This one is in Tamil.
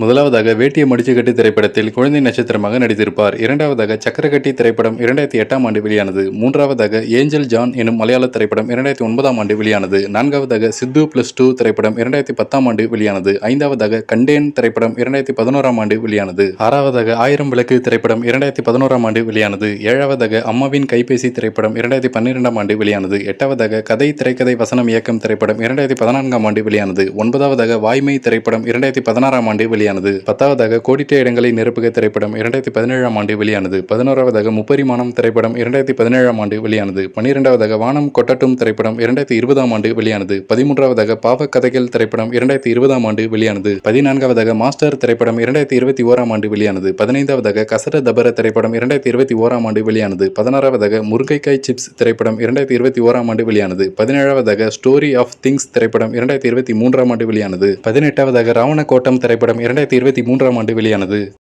முதலாவதாக வேட்டியை மடிச்சு கட்டி திரைப்படத்தில் குழந்தை நட்சத்திரமாக நடித்திருப்பார். இரண்டாவதாக சக்கரகட்டி திரைப்படம் இரண்டாயிரத்தி எட்டாம் ஆண்டு வெளியானது. மூன்றாவதாக ஏஞ்சல் ஜான் எனும் மலையாள திரைப்படம் இரண்டாயிரத்தி ஒன்பதாம் ஆண்டு வெளியானது. நான்காவதாக சித்து பிளஸ் டூ திரைப்படம் இரண்டாயிரத்தி பத்தாம் ஆண்டு வெளியானது. ஐந்தாவதாக கண்டேன் திரைப்படம் இரண்டாயிரத்தி பதினோராம் ஆண்டு வெளியானது. ஆறாவதாக ஆயிரம் விளக்கு திரைப்படம் இரண்டாயிரத்தி பதினோராம் ஆண்டு வெளியானது. ஏழாவதாக அம்மாவின் கைபேசி திரைப்படம் இரண்டாயிரத்தி பன்னிரெண்டாம் ஆண்டு வெளியானது. எட்டாவதாக கதை திரைக்கதை வசனம் இயக்கம் திரைப்படம் இரண்டாயிரத்தி பதினான்காம் ஆண்டு வெளியானது. ஒன்பதாவதாக வாய்மை திரைப்படம் இரண்டாயிரத்தி பதினாறாம் ஆண்டு வெளியானது. பத்தாவதாக கோடிட்ட இடங்களை நிரப்புக திரைப்படம் இரண்டாயிரத்தி பதினேழாம் ஆண்டு வெளியானது. பதினோராவதாக முப்பரிமாணம் திரைப்படம் இரண்டாயிரத்தி பதினேழாம் ஆண்டு வெளியானது. பன்னிரெண்டாவதாக வானம் கொட்டட்டும் திரைப்படம் இரண்டாயிரத்தி இருபதாம் ஆண்டு வெளியானது. பதிமூன்றாவதாக பாவ கதைகள் திரைப்படம் இரண்டாயிரத்தி இருபதாம் ஆண்டு வெளியானது. பதினான்காவதாக மாஸ்டர் திரைப்படம் இரண்டாயிரத்தி இருபத்தி ஓராம் ஆண்டு வெளியானது. பதினைந்தாவதாக கசர தபர திரைப்படம் இரண்டாயிரத்தி இருபத்தி ஓராம் ஆண்டு வெளியானது. பதினாறாவதாக முருங்கைக்காய் சிப்ஸ் திரைப்படம் இரண்டாயிரத்தி இருபத்தி ஓராம் ஆண்டு வெளியானது. பதினேழாவதாக ஸ்டோரி ஆஃப் திங்ஸ் திரைப்படம் இரண்டாயிரத்தி இருபத்தி மூன்றாம் ஆண்டு வெளியானது. பதினெட்டாவதாக ராவண கோட்டம் திரைப்படம் இரண்டாயிரத்தி இருபத்தி மூன்றாம் ஆண்டு வெளியானது.